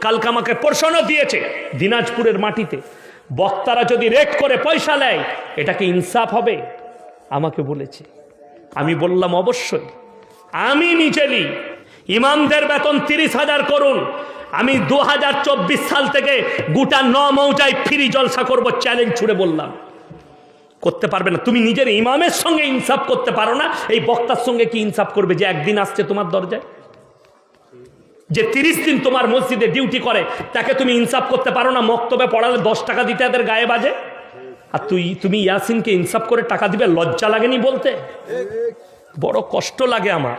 কালকে আমাকে প্রশ্ন দিয়েছে দিনাজপুরের মাটিতে। বক্তারা যদি রেট করে পয়সা নেয়, এটা কি ইনসাফ হবে? আমাকে বলেছে। আমি বললাম, অবশ্যই। আমি নিজে নিই ইমামদের বেতন তিরিশ হাজার করুন। আমি দু হাজার চব্বিশ সাল থেকে গোটা ন মৌজায় ফ্রি জলসা করব চ্যালেঞ্জ ছুড়ে বললাম। করতে পারবে না। তুমি নিজের ইমামের সঙ্গে ইনসাফ করতে পারো না। এই বক্তার সঙ্গে কি ইনসাফ করবে যে একদিন আসছে তোমার দরজায়? যে তিরিশ দিন তোমার মসজিদে ডিউটি করে, তাকে তুমি ইনসাফ করতে পারো না, মক্তবে পড়ালে দশ টাকা দিতে এদের গায়ে বাজে? আর তুই, তুমি ইয়াসিনকে ইনসাফ করে টাকা দিবে, লজ্জা লাগেনি বলতে? বড় কষ্ট লাগে আমার।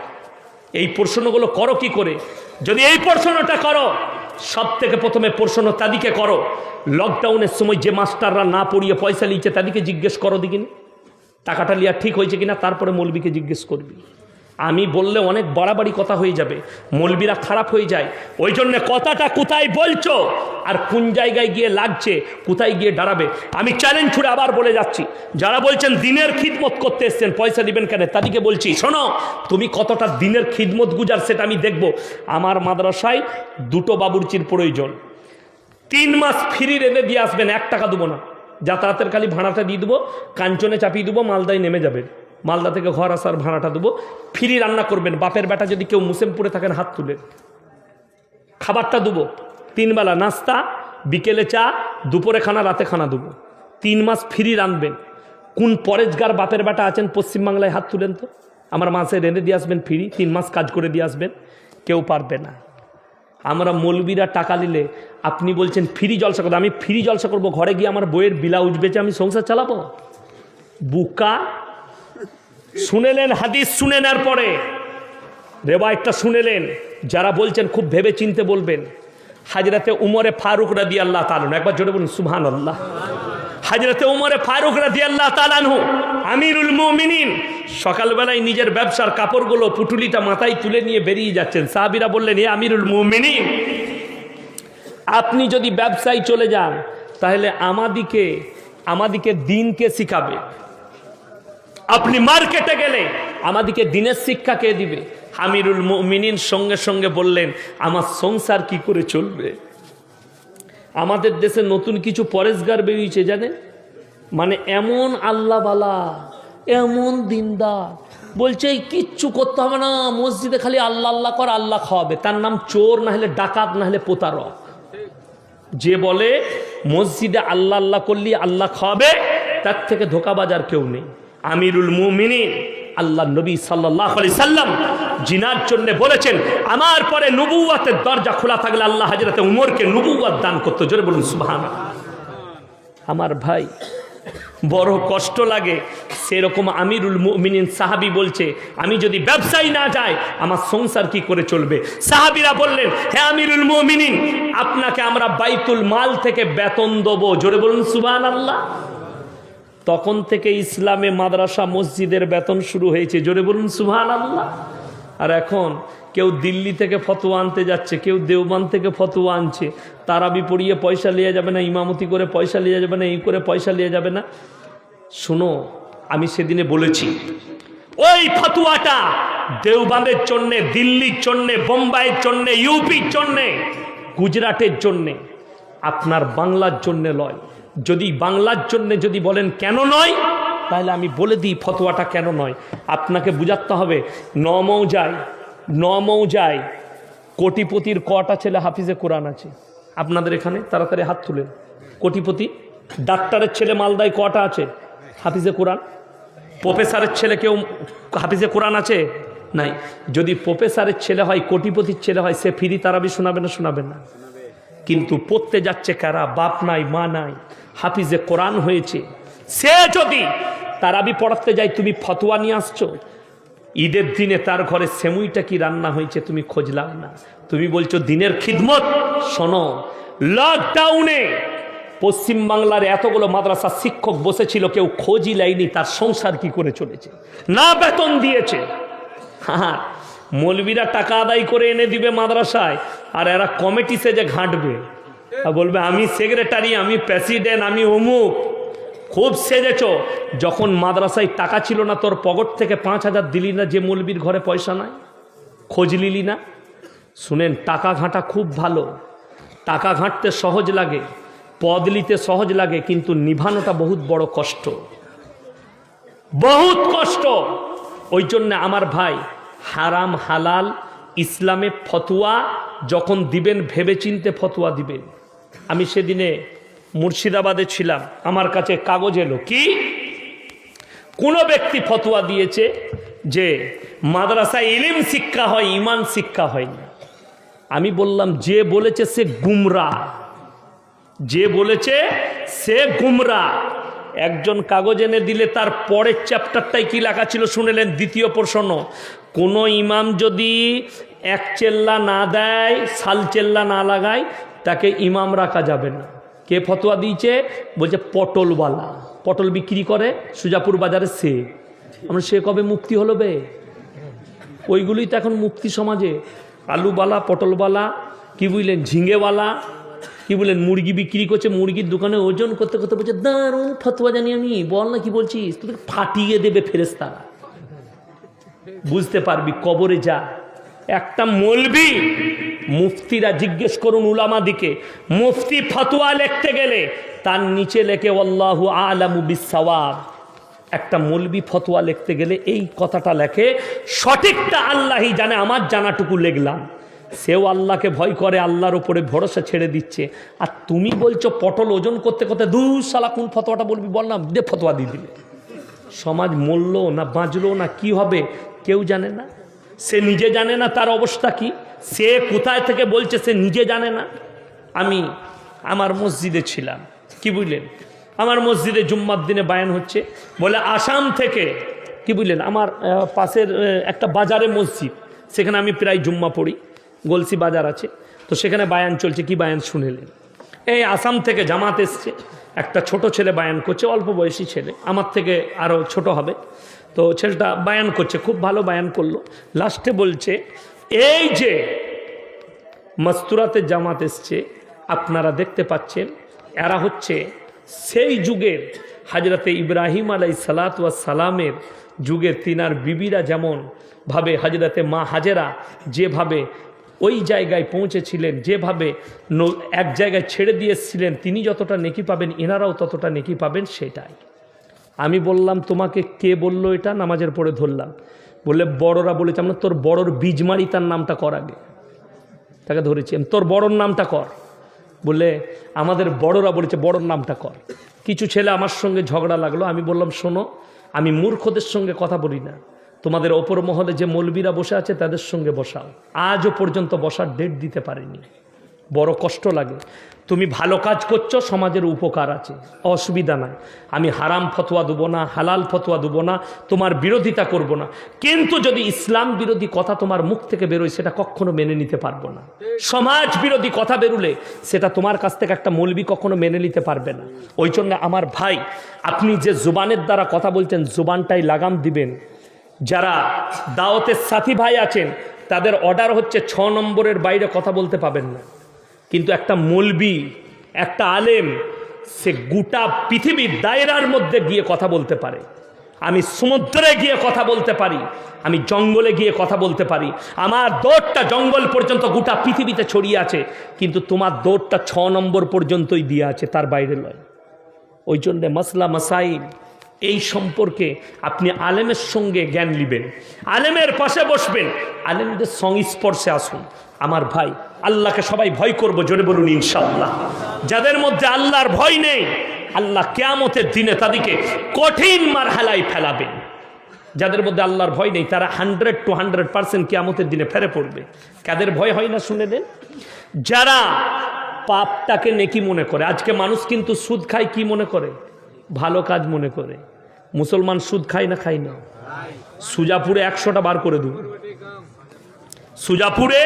এই প্রশ্নগুলো করো কি করে? যদি এই প্রশ্নটা করো সব থেকে প্রথমে প্রশ্ন তাদিকে করো। লকডাউনের সময় যে মাস্টাররা না পড়িয়ে পয়সা নিচ্ছে তাদেরকে জিজ্ঞেস করো দিকিনি টাকাটা লিয়া ঠিক হয়েছে কিনা? তারপরে মৌলবীকে জিজ্ঞেস করবি। আমি বললে অনেক বাড়াবাড়ি কথা হয়ে যাবে, মলবিরা খারাপ হয়ে যায়। ওই জন্য কথাটা কোথায় বলছো? আর কোন জায়গায় গিয়ে লাগছে, কোথায় গিয়ে দাঁড়াবে? আমি চ্যালেঞ্জ ছুড়ে আবার বলে যাচ্ছি। যারা বলছেন দিনের খিদমত করতে এসছেন, পয়সা দিবেন কেন? তাদেরকে বলছি, শোনো, তুমি কতটা দিনের খিদমত গুজার সেটা আমি দেখব। আমার মাদ্রাসায় দুটো বাবুরচির প্রয়োজন। তিন মাস ফ্রি রেঁধে দিয়ে আসবেন, এক টাকা দেবো না। যাতায়াতের খালি ভাড়াটা দিয়ে দেবো, কাঞ্চনে চাপিয়ে দেবো, মালদায় নেমে যাবেন। মালদা থেকে ঘর আসার ভাড়াটা দেবো। ফ্রি রান্না করবেন। বাপের বেটা যদি কেউ মুসেমপুরে থাকেন, হাত তুলে। খাবারটা দেবো। তিনবেলা নাস্তা, বিকেলে চা, দুপুরে খানা, রাতে খানা দেবো। তিন মাস ফ্রি রাঁধবেন। কোন পরেজগার বাপের বেটা আছেন পশ্চিমবাংলায় হাত তুলেন তো? আমার মাসে রেঁধে দিয়ে আসবেন ফ্রি, তিন মাস কাজ করে দিয়ে আসবেন। কেউ পারবে না। আমরা মৌলবীরা টাকা নিলে আপনি বলছেন ফ্রি জলসা করব। আমি ফ্রি জলসা করব। ঘরে গিয়ে আমার বইয়ের ব্লাউজ বেচে আমি সংসার চালাবো? বুকা শুনেলেন হাদিস, শুনে নেওয়ার পরে রেবায়তটা শুনেলেন। যারা বলছেন খুব ভেবে চিনতে বলবেন। হাজরাতে উমরে ফারুক রাদি আল্লাহ তালন একবার জোরে বলুন সুহান আল্লাহ হাজরাতে উমরে ফারুক রাদি আল্লাহ তালানহু আমিরুল মুমিনিন, সকালবেলায় নিজের ব্যবসার কাপড়গুলো, পুটুলিটা মাথায় তুলে নিয়ে বেরিয়ে যাচ্ছেন। সাহাবিরা বললেন, এ আমিরুল মুমিনিন, আপনি যদি ব্যবসায় চলে যান, তাহলে আমাদিকে আমাদিকে দিনকে শিখাবে। আপনি মার্কেটে গেলে আমাদিকে দিনের শিক্ষা কে দিবে? আমিরুল মিনিন সঙ্গে সঙ্গে বললেন আমার সংসার কি করে চলবে? আমাদের দেশে নতুন কিছু পরেশগার বেরিয়েছে জানেন? মানে এমন আল্লাহবালা এমন দিনদার বলছে এই কিচ্ছু করতে হবে না মসজিদে খালি আল্লাহ আল্লাহ কর আল্লাহ খাওয়াবে। তার নাম চোর না হলে ডাকাত না হলে প্রতারক। যে বলে মসজিদে আল্লাহ আল্লাহ করলি আল্লাহ খাওয়াবে তার থেকে ধোকাবাজার কেউ নেই। আমিরুল মুমিনিন আল্লাহ নবী সাল্লাহ আলি সাল্লাম জিনার জন্য বলেছেন, আমার পরে নবুয়াতের দরজা খোলা থাকলে আল্লাহ হাজরাতে উমরকে নবুয়াত দান করতো। জোরে বলুন সুবহান আমার ভাই, বড় কষ্ট লাগে, সেরকম আমিরুল মুমিনিন সাহাবি বলছে, আমি যদি ব্যবসায়ী না যাই, আমার সংসার কি করে চলবে? সাহাবিরা বললেন হ্যাঁ আমিরুল মুমিনিন, আপনাকে আমরা বাইতুল মাল থেকে বেতন দেবো। জোরে বলুন সুবহান আল্লাহ তখন থেকে ইসলামে মাদ্রাসা মসজিদের বেতন শুরু হয়েছে। জোরে বলুন সুহান আল্লাহ আর এখন কেউ দিল্লি থেকে ফতোয়া আনতে যাচ্ছে, কেউ দেওবান থেকে ফতোয়া আনছে। তারাবি পড়িয়ে পয়সা লিয়ে যাবে না, ইমামতি করে পয়সা লিয়ে যাবে না, এই করে পয়সা লিয়ে যাবে না। শোনো, আমি সেদিনে বলেছি, ওই ফতুয়াটা দেওবানের জন্যে, দিল্লির জন্যে, বোম্বাইয়ের জন্যে, ইউপির জন্যে, গুজরাটের জন্যে, আপনার বাংলার জন্যে লয়। যদি বাংলার জন্য যদি বলেন কেন নয়, তাহলে আমি বলে দিই ফতোয়াটা কেন নয়। আপনাকে বুঝাতে হবে নমৌ যায় নমৌ যায় কোটিপতির কটা ছেলে হাফিজে কোরআন আছে। আপনাদের এখানে তাড়াতাড়ি হাত তুলেন। কোটিপতি, ডাক্তারের ছেলে মালদায় কটা আছে, হাফিজে কোরআন। প্রফেসরের ছেলে কেউ হাফিজে কোরআন আছে? নাই। যদি প্রফেসরের ছেলে হয়, কোটিপতির ছেলে হয়, সে ফিরি তারাবি শোনাবে না শোনাবে না। কিন্তু পড়তে যাচ্ছে কারা? বাপ নাই, মা নাই। হাফিজে কোরআন হয়েছে। সে যদি তারাবি পড়াতে যায়, তুমি ফতোয়া নিয়ে আসছো। ঈদের দিনে তার ঘরে সেমুইটা কি রান্না হয়েছে তুমি খোঁজলাম না। তুমি বলছো, দিনের খিদমত, শোনো লকডাউনে পশ্চিমবাংলার এতগুলো মাদ্রাসা শিক্ষক বসেছিল, কেউ খোঁজই লাইনি, তার সংসার কি করে চলেছে? না বেতন দিয়েছে। হ্যাঁ মৌলবীরা টাকা আদায় করে এনে দিবে মাদ্রাসায়, আর এরা কমিটি সেজে ঘাঁটবে। বলবে, আমি সেক্রেটারি আমি প্রেসিডেন্ট আমি অমুক। খুব সেজেছ। যখন মাদ্রাসায় টাকা ছিল না, তোর পকেট থেকে পাঁচ হাজার দিলি না যে মৌলবীর ঘরে পয়সা নাই? খোঁজ নিলি না? শুনেন, টাকা ঘাঁটা খুব ভালো। টাকা ঘাঁটতে সহজ লাগে, পদ নিতে সহজ লাগে, কিন্তু নিভানোটা বহুত বড় কষ্ট। বহুত কষ্ট! ওই জন্য আমার ভাই, হারাম হালাল ইসলামে ফতুয়া যখন দিবেন, ভেবেচিন্তে ফতুয়া দিবেন। আমি সেদিনে মুর্শিদাবাদে ছিলাম। আমার কাছে কাগজ এলো। কি? কোনো ব্যক্তি ফতোয়া দিয়েছে যে মাদ্রাসায় ইলিম শিক্ষা হয়, ইমান শিক্ষা হয় না? আমি বললাম, যে বলেছে সে গুমরা। যে বলেছে সে গুমরা। একজন কাগজ এনে দিলে তার পরের চ্যাপ্টারটাই কি লেখা ছিল শুনেলেন? দ্বিতীয় প্রশ্ন, কোনো ইমাম যদি এক চেল্লা না দেয়, সাল চেল্লা না লাগায় তাকে ইমাম রাখা যাবে না। কে ফতোয়া দিয়েছে? বলছে পটলওয়ালা। পটল বিক্রি করে, সুজাপুর বাজারে সে। আমরা সে কবে মুক্তি হলো বে? ওইগুলোই তো এখন মুক্তি সমাজে। আলুবালা পটলবালা কি বুঝলেন ঝিঙেওয়ালা কি বললেন মুরগি বিক্রি করছে, মুরগির দোকানে ওজন করতে করতে বলছে, দারুণ ফতোয়া জানি আমি। বল না কি বলছিস? তোদের ফাটিয়ে দেবে ফেরেস্তারা বুঝতে পারবি, কবরে যা। একটা মলবি মুফতিরা জিজ্ঞেস করুন উলামাদিকে, মুফতি ফতোয়া লিখতে গেলে তার নিচে লেখে, আল্লাহু আলামু বিসাওয়াব একটা মলবি ফতোয়া লিখতে গেলে এই কথাটা লেখে, সঠিকটা আল্লাহই জানে, আমার জানাটুকু লিখলাম। সেও আল্লাহকে ভয় করে, আল্লাহর ওপরে ভরসা ছেড়ে দিচ্ছে। আর তুমি বলছো পটল ওজন করতে করতে দু সালা কোন ফতোয়াটা বলবি? বল না, দে ফতোয়া দিয়ে দিলে। সমাজ মরলো না বাঁচলো না, কি হবে? কেউ জানে না। সে নিজে জানে না তার অবস্থা কি? সে কোথায় থেকে বলছে সে নিজে জানে না? আমি আমার মসজিদে ছিলাম। কি বুঝলেন? আমার মসজিদে জুম্মার দিনে বায়ান হচ্ছে। বলে আসাম থেকে, কি বুঝলেন? আমার পাশের একটা বাজারে মসজিদ। সেখানে আমি প্রায় জুম্মা পড়ি। গলসি বাজার আছে। তো সেখানে বায়ান চলছে। কি বায়ান শুনেলেন? এই আসাম থেকে জামাত এসছে। একটা ছোট ছেলে বায়ান করছে। অল্প বয়সী ছেলে। আমার থেকে আরও ছোট হবে। তো ছেলেটা বায়ান করছে, খুব ভালো বায়ান করল। লাস্টে বলছে, এই যে মস্তুরাতে জামাত এসছে, আপনারা দেখতে পাচ্ছেন, এরা হচ্ছে সেই যুগের হাজরতে ইব্রাহিম আলাই সালাত সালামের যুগের তিনার বিবিরা যেমন ভাবে হাজরতে মা হাজেরা যেভাবে ওই জায়গায় পৌঁছেছিলেন, যেভাবে এক জায়গায় ছেড়ে দিয়েছিলেন তিনি যতটা নেকি পাবেন, এনারাও ততটা নেকি পাবেন, সেটাই। আমি বললাম, তোমাকে কে বলল এটা? নামাজের পরে ধরলাম। বললে, বড়রা বলেছে। আমরা তোর বড়র বীজমারি তার নামটা কর আগে। তাকে ধরেছি। তোর বড়র নামটা কর। বলে আমাদের বড়রা বলেছে, বড়র নামটা কর। কিছু ছেলে আমার সঙ্গে ঝগড়া লাগল। আমি বললাম, শোনো, আমি মূর্খদের সঙ্গে কথা বলি না। তোমাদের ওপর মহলে যে মৌলবীরা বসে আছে, তাদের সঙ্গে বসাও। আজও পর্যন্ত বসার ডেট দিতে পারিনি। বড় কষ্ট লাগে। তুমি ভালো কাজ করছ, সমাজের উপকার আছে। অসুবিধা নাই। আমি হারাম ফতোয়া দেবো না, হালাল ফতোয়া দেবো না, তোমার বিরোধিতা করব না। কিন্তু যদি ইসলাম বিরোধী কথা তোমার মুখ থেকে বেরোয়, সেটা কখনো মেনে নিতে পারব না। সমাজ বিরোধী কথা বেরুলে, সেটা তোমার কাছ থেকে একটা মৌলবি কখনো মেনে নিতে পারবে না। ওই জন্য আমার ভাই, আপনি যে জুবানের দ্বারা কথা বলছেন, জুবানটাই লাগাম দিবেন। যারা দাওয়াতের সাথী ভাই আছেন, তাদের অর্ডার হচ্ছে ছ নম্বরের বাইরে কথা বলতে পাবেন না। কিন্তু একটা মলবি, একটা আলেম, সে গোটা পৃথিবীর দায়রার মধ্যে গিয়ে কথা বলতে পারে। আমি সমুদ্রে গিয়ে কথা বলতে পারি, আমি জঙ্গলে গিয়ে কথা বলতে পারি। আমার দৌড়টা জঙ্গল পর্যন্ত গোটা পৃথিবীতে ছড়িয়ে আছে, কিন্তু তোমার দৌড়টা ছ নম্বর পর্যন্তই দিয়ে আছে, তার বাইরে নয়। ওই জন্যে মশলা মাসাইল, এই সম্পর্কে আপনি আলেমের সঙ্গে জ্ঞান নিবেন, আলেমের পাশে বসবেন, আলেমদের সংস্পর্শে আসুন। আমার ভাই, আল্লাহকে সবাই ভয় করব, জোরে বলুন ইনশাল্লাহ যাদের মধ্যে আল্লাহর ভয় নেই, আল্লাহ কেয়ামতের দিনে তাদেরকে কঠিন মার মারহালায় ফেলাবেন যাদের মধ্যে আল্লাহর ভয় নেই, তারা হান্ড্রেড টু হান্ড্রেড পার্সেন্ট কেয়ামতের দিনে ফেরে পড়বে। কাদের ভয় হয় না, শুনে দেন যারা পাপটাকে নেকি মনে করে, আজকে মানুষ কিন্তু সুদ খায় কি মনে করে? ভালো কাজ মনে করে। মুসলমান সুদ খায় না খায় না? সুজাপুরে একশোটা বার করে দেবো। সুজাপুরে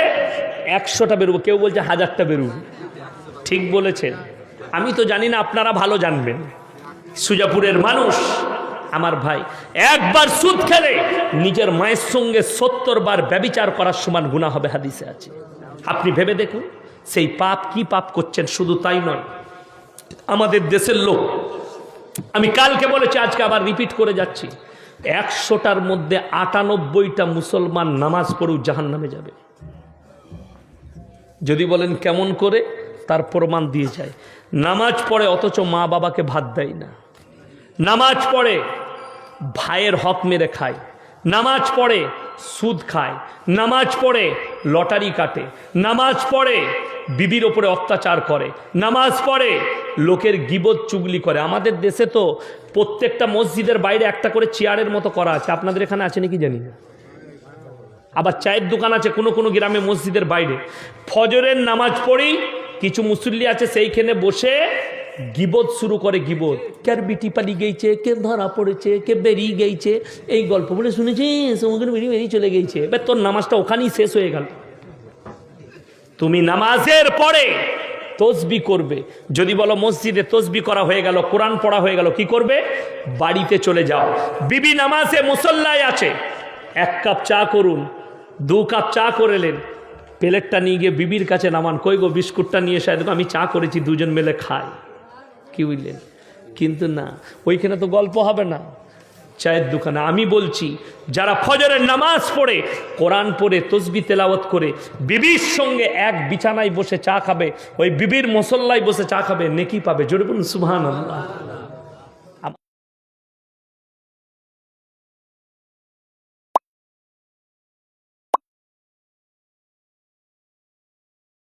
একশোটা বেরোবো, কেউ বলছে হাজারটা বেরোবে। ঠিক বলেছেন। আমি তো জানি না, আপনারা ভালো জানবেন। সুজাপুরের মানুষ, আমার ভাই, একবার সুদ খেলে নিজের মায়ের সঙ্গে সত্তর বার ব্যবিচার করার সমান গুণা হবে হাদিসে আছে। আপনি ভেবে দেখুন, সেই পাপ কি পাপ করছেন, শুধু তাই নয়। আমাদের দেশের লোক, আমি কালকে বলেছি, আজকে আবার রিপিট করে যাচ্ছি। একশোটার মধ্যে আটানব্বইটা মুসলমান নামাজ পড়েও জাহান নামে যাবে। যদি বলেন কেমন করে, তার প্রমাণ দিয়ে যায়। নামাজ পড়ে অথচ মা বাবাকে ভাত দেয় না। নামাজ পড়ে ভাইয়ের হক মেরে খায়। নামাজ পড়ে সুদ খায়। নামাজ পড়ে লটারি কাটে। নামাজ পড়ে বিবির ওপরে অত্যাচার করে। নামাজ পড়ে লোকের গিবত চুগলি করে। আমাদের দেশে তো প্রত্যেকটা মসজিদের বাইরে একটা করে চেয়ারের মতো করা আছে। আপনাদের এখানে আছে নাকি জানি না। আবার চায়ের দোকান আছে কোনো কোনো গ্রামে মসজিদের বাইরে। ফজরের নামাজ পড়ি, কিছু মুসল্লি আছে সেইখানে বসে গিবত শুরু করে গিবত। কার বিটি পালি গেছে কে ধরা পড়েছে, কে বেরিয়ে গেছে এই গল্প বলে শুনেছিস বেরিয়ে বেরিয়ে চলে গেছে এবার তোর নামাজটা ওখানেই শেষ হয়ে গেল। তুমি নামাজের পরে তসবি করবে। যদি বলো মসজিদে তসবি করা হয়ে গেল, কোরআন পড়া হয়ে গেল, কি করবে? বাড়িতে চলে যাও। বিবি নামাজে মুসল্লায় আছে। এক কাপ চা করুন। দু কাপ চা করেলেন প্লেটটা নিয়ে গিয়ে বিবির কাছে নামান। কই গো, বিস্কুটটা নিয়ে এসে আমি চা করেছি, দুজন মিলে খাই। কি বুঝলেন? কিন্তু না, ওইখানে তো গল্প হবে না। চায়ের দোকানে আমি বলছি, যারা ফজরের নামাজ পড়ে, কোরআন পড়ে, তসবি তেলাওয়াত করে, বিবির সঙ্গে এক বিছানায় বসে চা খাবে, ওই বিবির মসল্লায় বসে চা খাবে, নেকি পাবে। জোরে বলুন সুবহান আল্লাহ